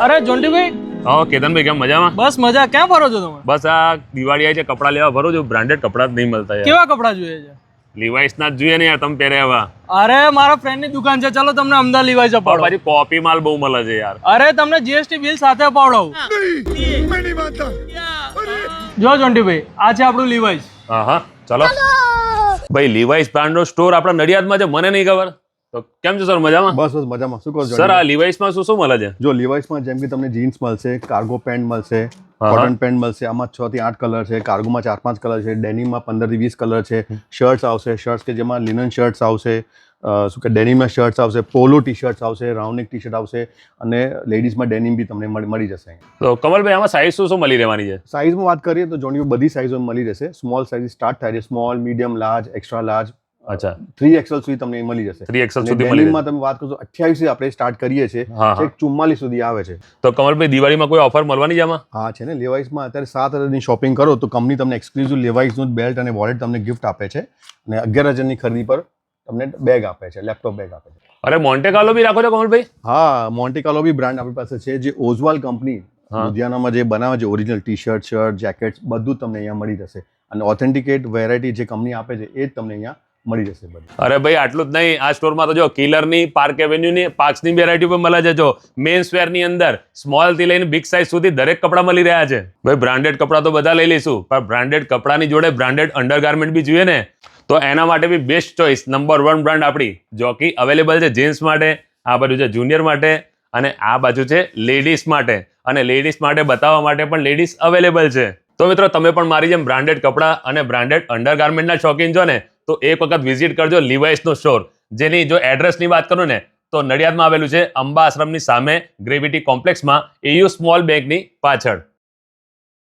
અરે જોન્ટીભાઈ હા કેતનભાઈ કેમ મજામાં? બસ મજા. ક્યાં ફરો છો તમે? બસ આ દિવાળી આવી છે કપડાં લેવા ભરો છો. બ્રાન્ડેડ કપડાં જ નહીં મળતા યાર. કેવા કપડાં જોઈએ છે? લિવાઇસ ના જ જોઈએ ને યાર તમે પહેર્યા અરે મારા ફ્રેન્ડની દુકાન છે. ચાલો તમને અમદાવાદ પણ અપાડો. પાછી કોપી માલ બહુ મળે છે યાર. અરે તમને જીએસટી બિલ સાથે અપાવડાવું જો જોન્ટીભાઈ આ છે આપણું લીવાઈસ હા હા ચલો. ભાઈ લીવાઇસ બ્રાન્ડ નો સ્ટોર આપણા નડિયાદમાં છે મને નહીં ખબર. તો કેમ છો સર? મજામાં? બસ બસ મજામાં. શું કહો સર આ લિવાઇસમાં શું શું મળે છે? જો લિવાઇસમાં જેમ કે તમને જીન્સ મળશે કાર્ગો પેન્ટ મળશે. કોટન પેન્ટ મળશે આમાં છ થી આઠ કલર છે કાર્ગોમાં ચાર પાંચ કલર છે ડેનિમમાં પંદરથી વીસ કલર છે શર્ટ્સ આવશે શર્ટ્સ કે જેમાં લિનન શર્ટ્સ આવશે શું કે ડેનિમના શર્ટ્સ આવશે પોલો ટી શર્ટ્સ આવશે રાઉન્ડ ટી શર્ટ આવશે અને લેડીઝમાં ડેનિમ બી તમને મળી મળી જશે. તો કમલભાઈ આમાં સાઇઝ શું શું મળી રહેવાની છે? સાઇઝમાં વાત કરીએ તો જોની બધી સાઇઝો મળી રહેશે સ્મોલ સાઇઝ સ્ટાર્ટ થાય છે. Small medium large extra large અચ્છા. થ્રી એક્સેલ સુધી તમને મળી જશે. થ્રી એક્સેલ સુધી મળી જશે. તમે વાત કરશો અઠ્યાવીસ આપણે સ્ટાર્ટ કરીએ છીએ. હા. ચુમ્માલીસ સુધી આવે છે. તો કમલભાઈ દિવાળીમાં કોઈ ઓફર મળવાની છે આમાં? હા છે ને? લેવાઇસમાં અત્યારે સાત હજારની શોપિંગ કરો તો કંપની તમને એક્સક્લુઝિવ લેવાઇસનું બેલ્ટ અને વોલેટ તમને ગિફ્ટ આપે છે. અને અગિયાર હજારની ખરીદી પર તમને બેગ આપે છે લેપટોપ બેગ આપે છે. અરે મોન્ટેકાલો બી રાખો છો કમલભાઈ? હા મોન્ટેકાલો બી બ્રાન્ડ આપણી પાસે છે. જે ઓઝવાલ કંપની. લુધિયાનામાં જે બનાવે છે original T shirt shirt jacket બધું તમને અહીંયા મળી જશે. અને ઓથેન્ટિકેટ વેરાયટી જે કંપની આપે છે એ જ તમને અહીંયા મળી જશે અરે ભાઈ, આટલું જ નહીં. આ સ્ટોરમાં તો જો કિલરની પાર્ક એવેન્યુની પાર્ક્સની વેરાયટી પણ મળે છે. જો મેન્સ વેરની અંદર સ્મોલથી લઈને બિગ સાઇઝ સુધી દરેક કપડાં મળી રહ્યા છે. ભાઈ બ્રાન્ડેડ કપડાં તો બધા લઈ લઈશું. પણ બ્રાન્ડેડ કપડાની જોડે બ્રાન્ડેડ અંડરગાર્મેન્ટ બી જોઈએ ને, તો એના માટે બી best choice number one brand આપણી જોકી અવેલેબલ છે જેન્ટ્સ માટે, આ બાજુ છે જુનિયર માટે, અને આ બાજુ છે લેડીઝ માટે. અને લેડીઝ માટે બતાવવા માટે પણ લેડીઝ અવેલેબલ છે. તો મિત્રો, તમે પણ મારી જેમ બ્રાન્ડેડ કપડાં અને બ્રાન્ડેડ અંડરગાર્મેન્ટના શોખીન છો ને તો એક વખત વિઝિટ કરજો લિવાઇસનો સ્ટોર જેની જો એડ્રેસની વાત કરું ને, તો નડિયાદમાં આવેલું છે અંબા આશ્રમની સામે ગ્રેવિટી કોમ્પ્લેક્સમાં એયુ સ્મોલ બેંકની પાછળ.